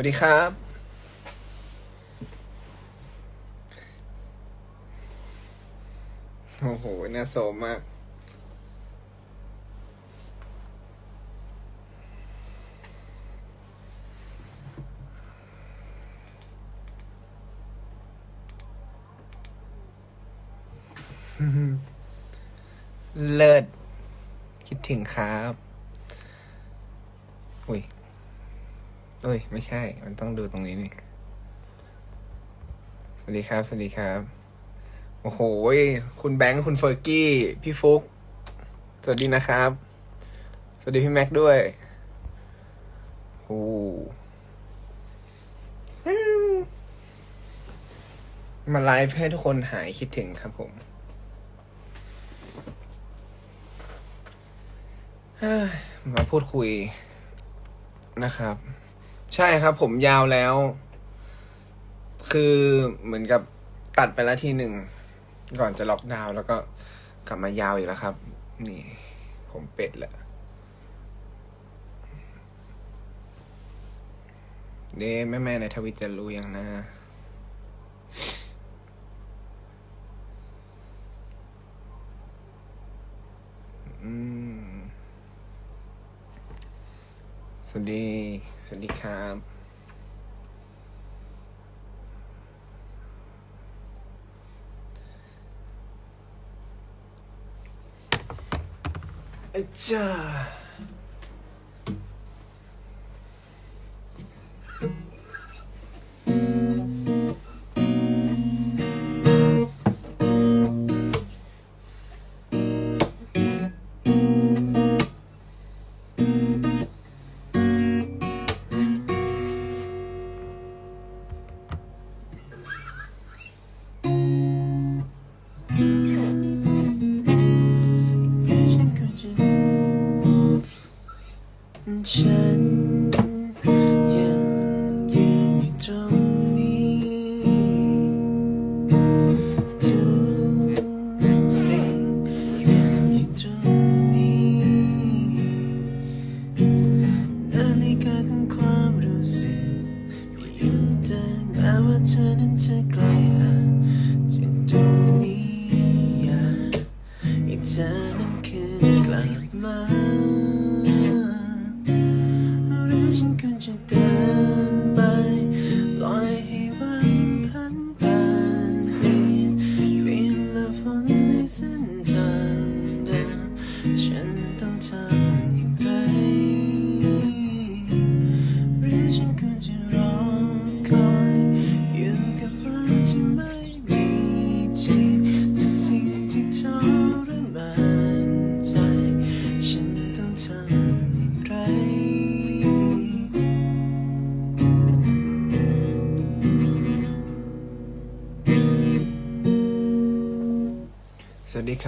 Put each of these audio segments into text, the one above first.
วัสดีครับ โอ้โห น่าโสมมาก เลิศ คิดถึงครับ อุ้ย เอ้ย ไม่ใช่ มันต้องดูตรงนี้นี่ สวัสดีครับ สวัสดีครับ โอ้โห คุณแบงค์ คุณเฟอร์กี้ พี่ฟุก สวัสดีนะครับ สวัสดีพี่แม็กซ์ด้วย โอ้มาไลฟ์ให้ทุกคนหายคิดถึงครับผมมาพูดคุยนะครับ ใช่ครับ ผมยาวแล้ว คือเหมือนกับตัดไปแล้วทีหนึ่ง ก่อนจะล็อกดาวน์แล้วก็กลับมายาวอีกแล้วครับ นี่ ผมเป็ดแหละเด้แม่แม่ๆในทวิตจะรู้ยังนะ สวัสดี สวัสดีครับเอ้ยจ้าฉันยั ง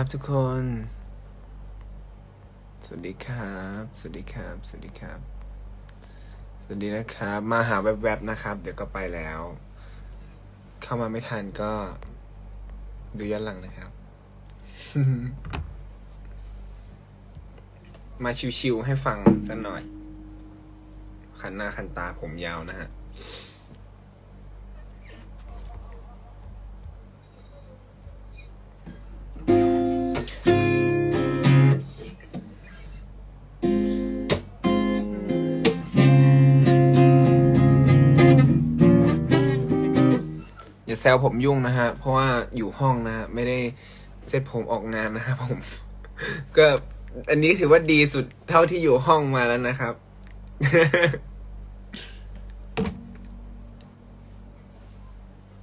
ครับทุกคน สวัสดีครับ สวัสดีครับ สวัสดีครับ สวัสดีนะครับ มาหาแวบๆนะครับ เดี๋ยวก็ไปแล้ว เข้ามาไม่ทันก็ ดูย้อนหลังนะครับ มาชิวๆให้ฟังสักหน่อยคันหน้าคันตาผมยาวนะฮะ ซวผมยุ่งนะฮะ เพราะว่าอยู่ห้องนะฮะไม่ได้เซตผมออกงานนะครับผม ก็อันนี้ถือว่าดีสุดเท่าที่อยู่ห้องมาแล้วนะครับ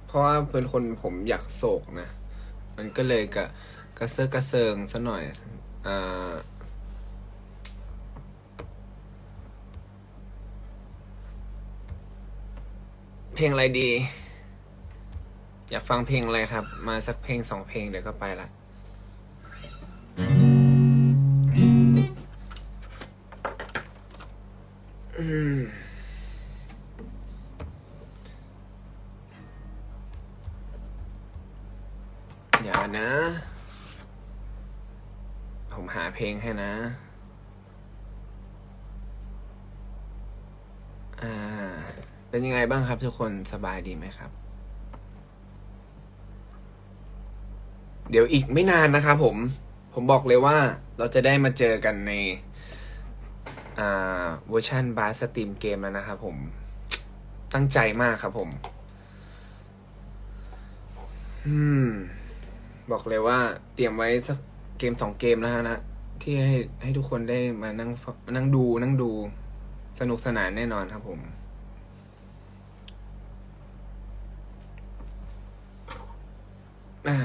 เพราะว่าเป็นคนผมอยากโศกนะ มันก็เลยกะกระเซาะกระเซิงซะหน่อย อ่าเพลงอะไรดี อยากฟังเพลงอะไรครับ มาสักเพลงสองเพลงเดี๋ยวก็ไปละอย่านะ ผมหาเพลงให้นะ อ่า เป็นยังไงบ้างครับทุกคนสบายดีไหมครับ เดี๋ยวอีกไม่นานนะครับผม ผมบอกเลยว่าเราจะได้มาเจอกันในอ่าเวอร์ชันบาสตรีมเกมแล้วนะครับผม ตั้งใจมากครับผม อืม บอกเลยว่าเตรียมไว้สักเกมสองเกมแล้วนะ ที่ให้ให้ทุกคนได้มานั่งฟังมานั่งดูนั่งดูสนุกสนานแน่นอนครับผม อ่า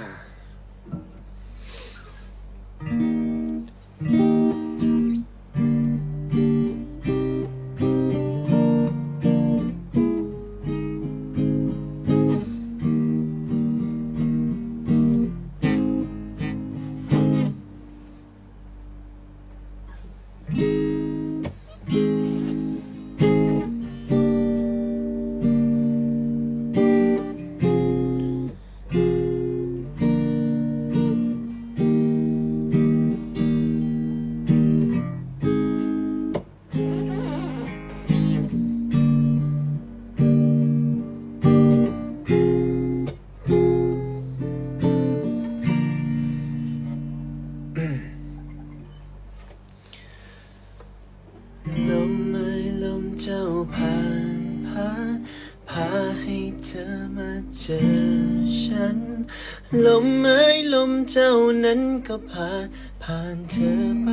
ล พาให้เธอมาเจอฉัน ลมไม้ลมเจ้านั้นก็ผ่านผ่านเธอไป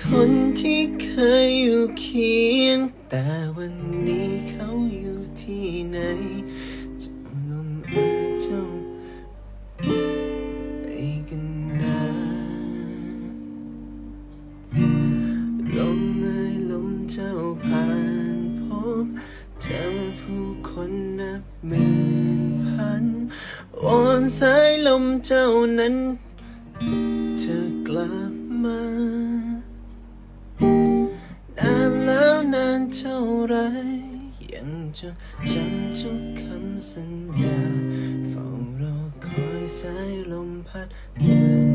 คนที่เคยอยู่เคียง แต่วันนี้เขาอยู่ที่ไหนเจ้าลมเอ่ยเจ้า วอนสายลมเจ้านั้นเธอกลับมานานแล้วนานเท่าไรยังจะจำทุกคำสัญญาเฝ้ารอคอยสายลมพัดเธอ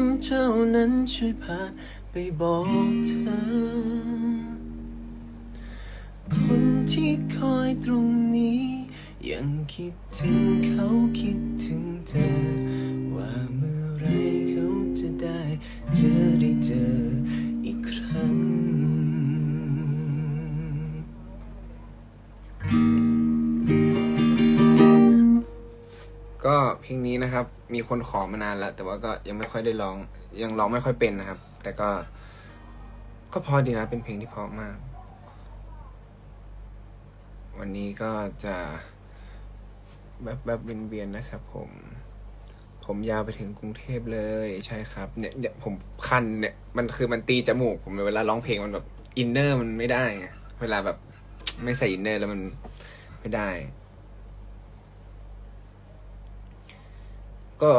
มเจ้านั้นช่วยผ่านไปบอกเธอ คนที่คอยตรงนี้ ยังคิดถึงเขาคิดถึงเธอ ว่าเมื่อไรเขาจะได้เจอได้เจออีกครั้ง ก็เพลงนี้นะครับ มีคนขอมานานแล้วแต่ว่าก็ยังไม่ค่อยได้ร้อง ยังร้องไม่ค่อยเป็นนะครับ แต่ก็ ก็พอดีนะ เป็นเพลงที่เพราะมาก วันนี้ก็จะแบบแบบเวียนๆนะครับผม ผมยาวไปถึงกรุงเทพเลยใช่ครับ เนี่ยเนี่ยผมคันเนี่ยมันคือมันตีจมูก ผมเวลาร้องเพลงมันแบบอินเนอร์มันไม่ได้ไงเวลาแบบไม่ใส่อินเนอร์แล้วมันไม่ได้ ก็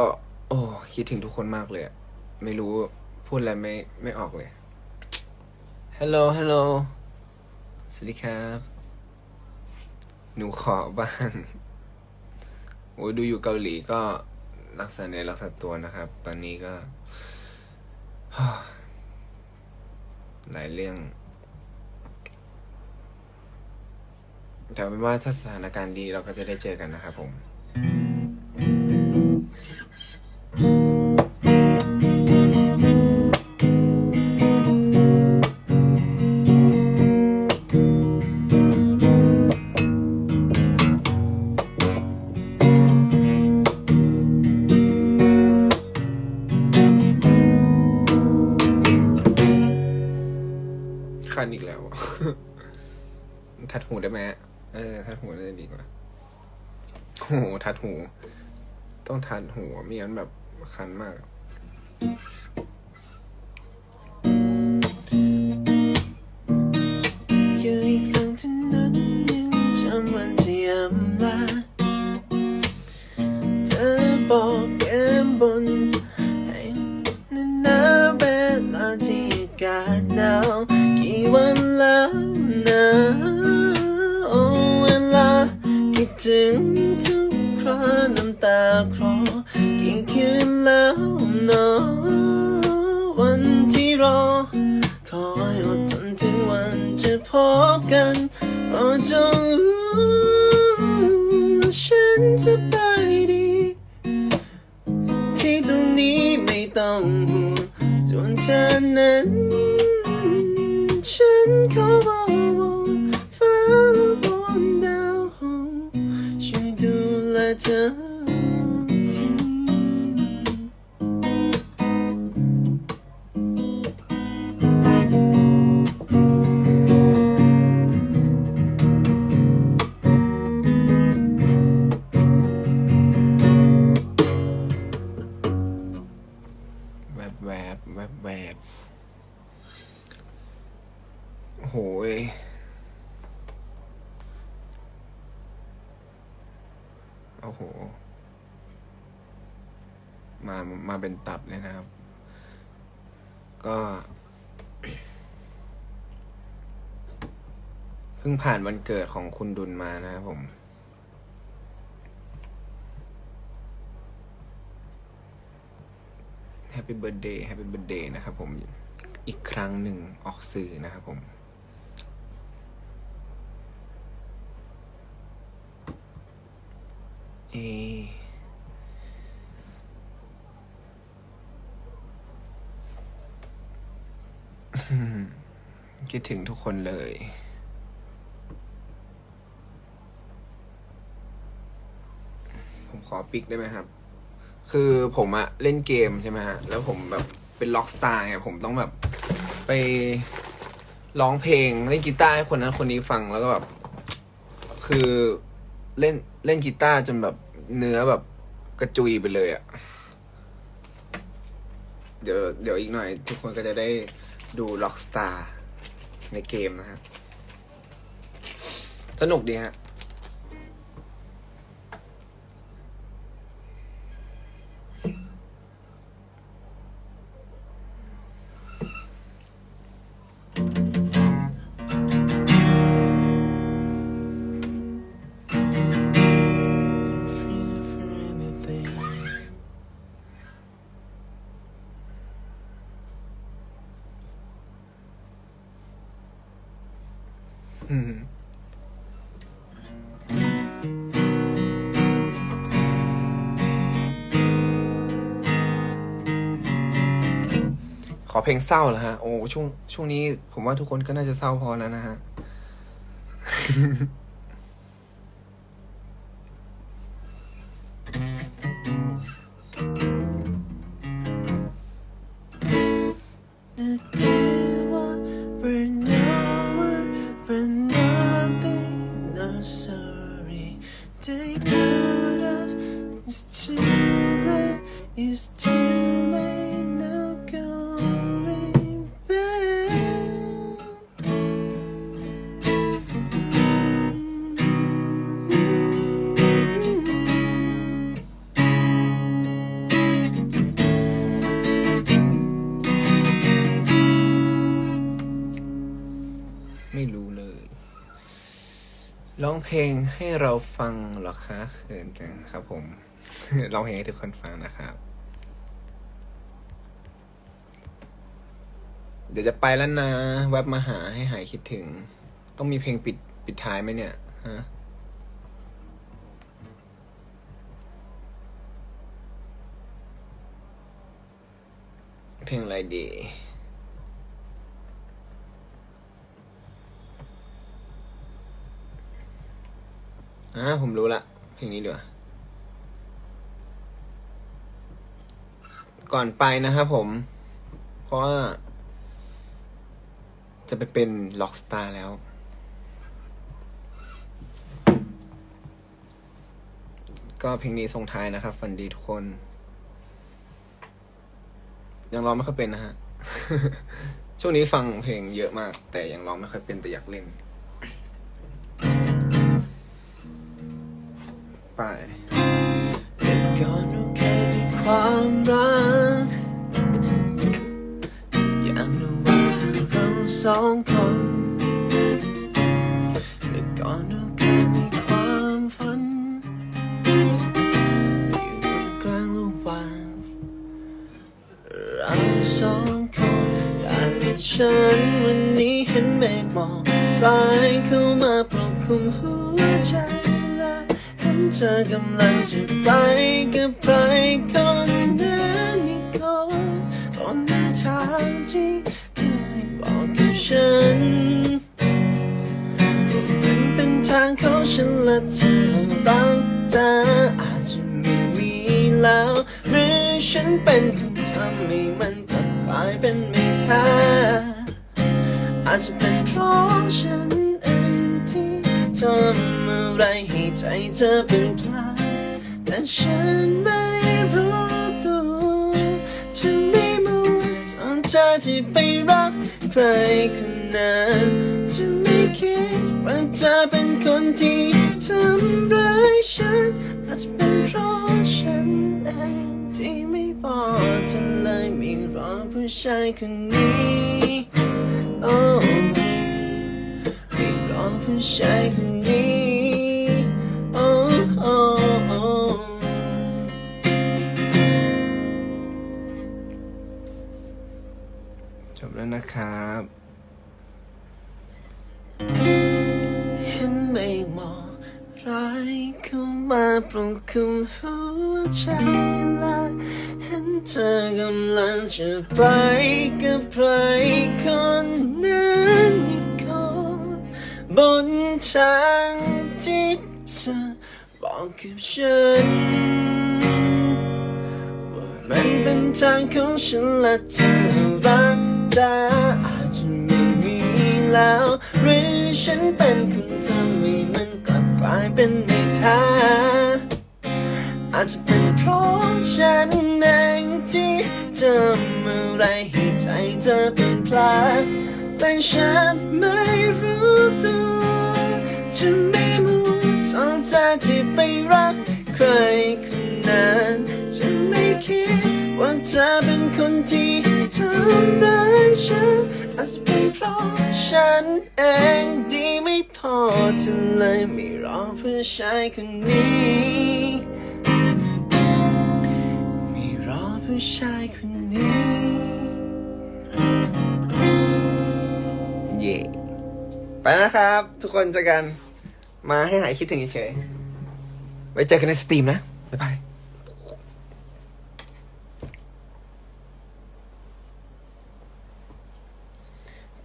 โอ้คิดถึงทุกคนมากเลยอะไม่รู้พูดอะไรไม่ไม่ออกเลย ฮัลโหลฮัลโหลสวัสดีครับ หนูขอบ้างโอ้ดูอยู่เกาหลีก็รักษาเนื้อรักษาตัวนะครับ ตอนนี้ก็ หลายเรื่องแต่เป็นว่าถ้าสถานการณ์ดีเราก็จะได้เจอกันนะครับผม คันอีกแล้ว ทัดหูได้ไหมเออ ทัดหูน่าจะดีกว่า โอ้โห ทัดหู ต้องทันหูไม่งั้นแบบคันมาก เธอ พิ่งผ่านวันเกิดของคุณดุลมานะครับผมแฮปปี้เบิร์ดเดย์แฮปปี้เบิร์ดเดย์นะครับผมอีกครั้งหนึ่งออกสื่อนะครับผมเอะอืมคิดถึงทุกคนเลย ผมขอ ปิกได้ไหมครับ คือผมอะเล่นเกมใช่ไหมฮะ แล้วผมแบบเป็นล็อกสตาร์ไงผมต้องแบบไปร้องเพลงเล่นกีตาร์ให้คนนั้นคนนี้ฟังแล้วก็แบบ คือเล่นเล่นกีตาร์จนแบบเนื้อแบบกระจุยไปเลยอะเดี๋ยวเดี๋ยวอีกหน่อย ทุกคนก็จะได้ดูล็อกสตาร์ในเกมนะฮะ สนุกดีฮะ อืมขอเพลงเศร้าเหรอฮะ โอ้ช่วงช่วงนี้ผมว่าทุกคนก็น่าจะเศร้าพอแล้วนะฮะ เพลงให้เราฟังหรอคะเขินจังครับผม ร้องเพลงให้ทุกคนฟังนะครับ เดี๋ยวจะไปแล้วนะ แวบมาหาให้หายคิดถึง ต้องมีเพลงปิดปิดท้ายไหมเนี่ย ฮะเพลงอะไรดี อ่าผมรู้ละ เพลงนี้ดีกว่าก่อนไปนะครับผม เพราะว่า จะไปเป็นล็อกสตาร์แล้ว ก็เพลงนี้ส่งท้ายนะครับฝันดีทุกคน ยังร้องไม่ค่อยเป็นนะฮะ ช่วงนี้ฟังเพลงเยอะมาก แต่ยังร้องไม่ค่อยเป็นแต่อยากเล่น ไปแต่ก่อนเราเคยมีความรัก อย่างระหว่างเราสองคนแต่ก่อนเราเคยมีความฝัน อยู่กลางระหว่างเราสองคนแต่ฉันวันนี้เห็นเมฆหมอกลายเข้ามาปกคลุมหัวใจ ธอกำลังจะไปกับใครคนนั้นอีกคนบนทางที่เคยบอกกับฉันมันเป็นทางของฉันและเธอตั้งใจอาจจะไม่มีแล้วหรือฉันเป็นคนทำให้มันกลับกลายเป็นไม่แท้อาจจะเป็นเพราะฉันเองที่ทำ อะไรให้ใจเธอเป็นพลาดแต่ฉันไม่รู้ตัวจะไม่มัวตอนเธอที่ไปรักใครคนนั้นจะไม่คิดว่าเธอเป็นคนที่ทำร้ายฉันอาจจะเป็นเพราะฉันเองที่ไม่บอกเธอเลยไม่รอผู้ชายคนนี้โอ้ไม่รอผู้ชายคนนี้ แล้วนะครับ เห็นเมฆหมอกร้ายเข้ามาปลุกคุมหัวใจและเห็นเธอกำลังจะไปกับใครคนนั้นอีกคนบนทางที่เธอบอกกับฉันว่ามันเป็นทางของฉันและเธอ รักเธอาจจะไม่มีแล้ว หรือฉันเป็นคนทำให้มันกลับกลายเป็นไม่แท้อาจจะเป็นเพราะฉันเองที่ทำอะไรให้ใจเธอเป็นพลาดแต่ฉันไม่รู้ตัวจะไม่มัวตอนเธอที่ไปรักใครคนนั้นจะไม่คิดว่าเธอเป็นคนที่ ทำร้ายฉันอาจจะเป็นเพราะฉันเองดีไม่พอเธอเลยไม่รอผู้ชายคนนี้ ไม่รอผู้ชายคนนี้ เย่ไปแล้วนะครับ ทุกคนเจอกันมาให้หายคิดถึงเฉยๆไว้เจอกันในสตรีมนะ บ๊ายบาย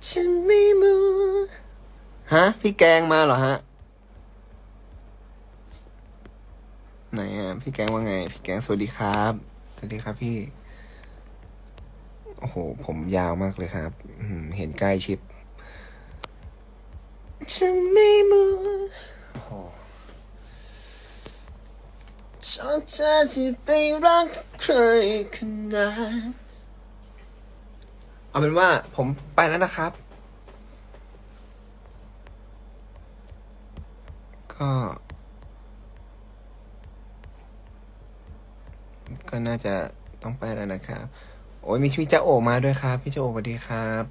ฉันไม่มัว ฮะ พี่แกงมาเหรอฮะ ไหนอะ พี่แกงว่าไง พี่แกงสวัสดีครับ สวัสดีครับพี่ โอ้โห ผมยาวมากเลยครับ เห็นใกล้ชิดฉันไม่มัวโอ้โหชอบเธอที่ไปรักใครคนนั้นเอาเป็นว่าผมไปแล้วนะครับ ก็ก็น่าจะต้องไปแล้วนะครับ โอ้ยมีพี่เจ้าโอมาด้วยครับ พี่เจ้าโอสวัสดีครับ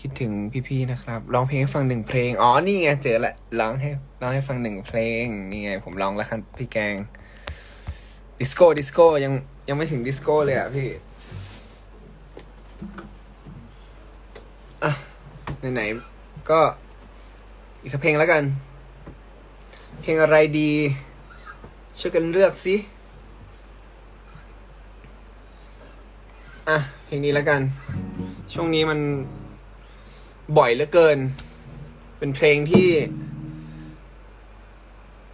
คิดถึงพี่ๆนะครับ ร้องเพลงให้ฟังหนึ่งเพลง อ๋อ นี่ไงเจอละ ร้องให้ร้องให้ฟังหนึ่งเพลง นี่ไง ผมร้องแล้วครับพี่แกง ดิสโก้ ดิสโก้ ยังยังไม่ถึงดิสโก้เลยอะพี่อะไหนๆก็ อีกสักเพลงแล้วกัน เพลงอะไรดี ช่วยกันเลือกสิอะ เพลงนี้แล้วกัน ช่วงนี้มันบ่อยเหลือเกิน เป็นเพลงที่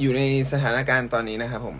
อยู่ในสถานการณ์ตอนนี้นะครับผม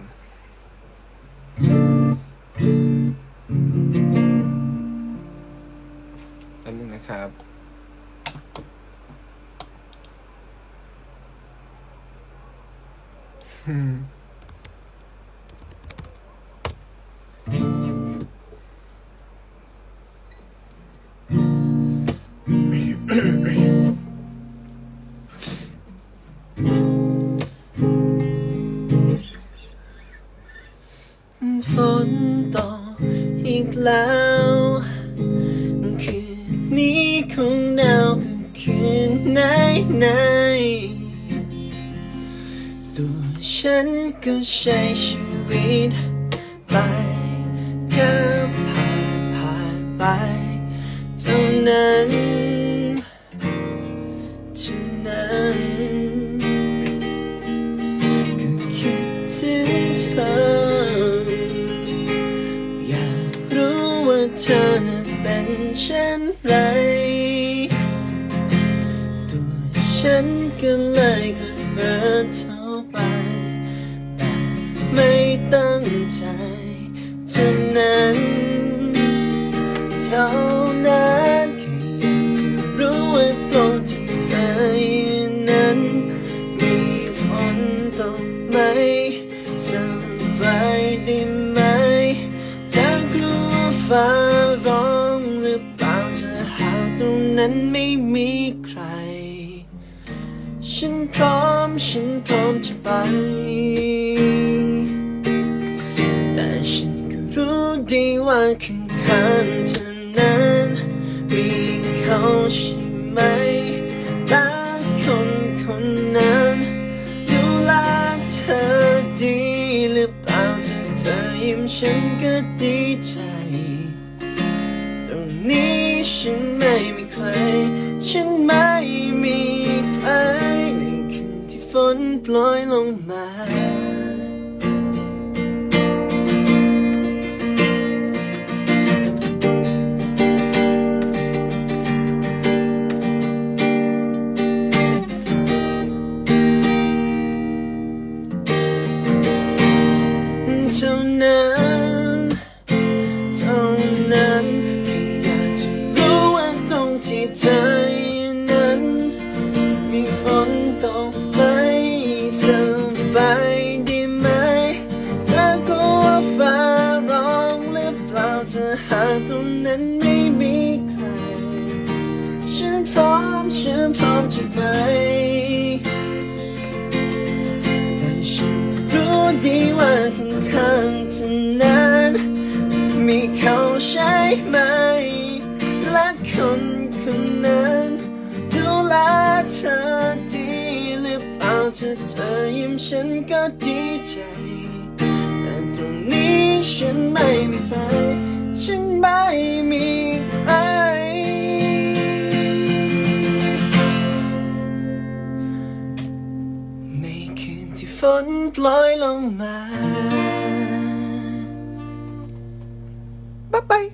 ตัวฉันก็ใช้ชีวิตไปันไม่มีใคร ฉันพร้อม ฉันพร้อมจะไป แต่ฉันก็รู้ดีว่าข้างข้างเธ ฝนปล่อยลงมา ดีว่าข้างๆฉันนั้น มีเขาใช่ไหม และคนคนนั้น ดูแลเธอดีหรือเปล่าถ้าเธอยิ้มฉันก็ดีใจ แต่ตรงนี้ฉันไม่มีใครฉันไม่มี ฝนปล่อยลงมาบ๊ายบาย